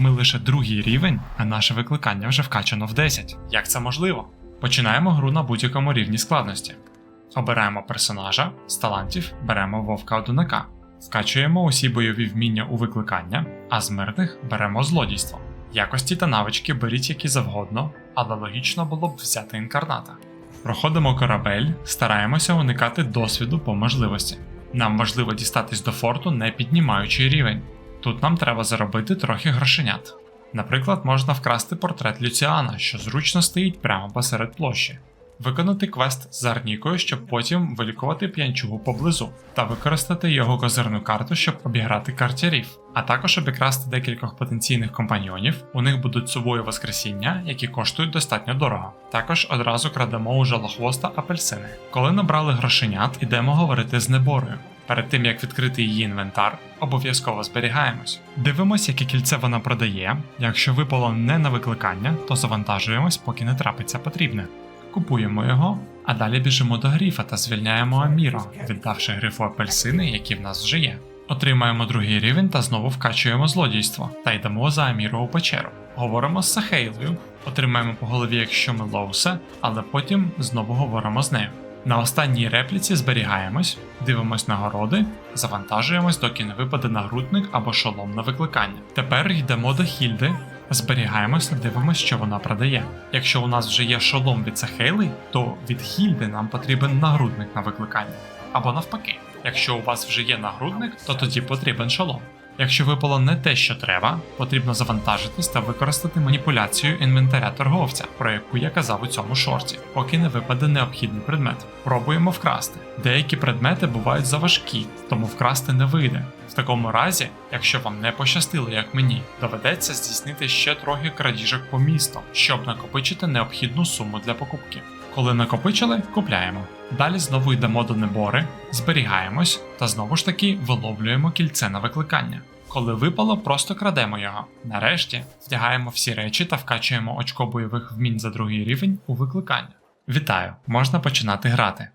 Ми лише другий рівень, а наше викликання вже вкачано в 10. Як це можливо? Починаємо гру на будь-якому рівні складності. Обираємо персонажа, з талантів беремо вовка одинака. Вкачуємо усі бойові вміння у викликання, а з мирних беремо злодійство. Якості та навички беріть які завгодно, але логічно було б взяти інкарната. Проходимо корабель, стараємося уникати досвіду по можливості. Нам важливо дістатись до форту, не піднімаючи рівень. Тут нам треба заробити трохи грошенят. Наприклад, можна вкрасти портрет Люціана, що зручно стоїть прямо посеред площі. Виконати квест з Арнікою, щоб потім вилікувати п'янчугу поблизу, та використати його козирну карту, щоб обіграти картярів, а також обікрасти декількох потенційних компаньйонів. У них будуть собою воскресіння, які коштують достатньо дорого. Також одразу крадемо у жолохвоста апельсини. Коли набрали грошенят, ідемо говорити з неборою. Перед тим як відкрити її інвентар, обов'язково зберігаємось. Дивимось, яке кільце вона продає. Якщо випало не на викликання, то завантажуємось, поки не трапиться потрібне. Купуємо його, а далі біжимо до гріфа та звільняємо Аміро, віддавши грифу апельсини, які в нас вже є. Отримаємо другий рівень та знову вкачуємо злодійство та йдемо за Аміро у печеру. Говоримо з Сахейлою, отримаємо по голові, якщо ми лоусе, але потім знову говоримо з нею. На останній репліці зберігаємось, дивимось нагороди, завантажуємось, доки не випаде нагрудник або шолом на викликання. Тепер йдемо до Хільди, зберігаємось дивимось, що вона продає. Якщо у нас вже є шолом від Сахейли, то від Хільди нам потрібен нагрудник на викликання. Або навпаки, якщо у вас вже є нагрудник, то тоді потрібен шолом. Якщо випало не те, що треба, потрібно завантажитись та використати маніпуляцію інвентаря торговця, про яку я казав у цьому шорті, поки не випаде необхідний предмет. Пробуємо вкрасти. Деякі предмети бувають заважкі, тому вкрасти не вийде. В такому разі, якщо вам не пощастило, як мені, доведеться здійснити ще трохи крадіжок по місту, щоб накопичити необхідну суму для покупки. Коли накопичили, купляємо. Далі знову йдемо до небори, зберігаємось та знову ж таки виловлюємо кільце на викликання. Коли випало, просто крадемо його. Нарешті вдягаємо всі речі та вкачуємо очко бойових вмінь за другий рівень у викликання. Вітаю, можна починати грати.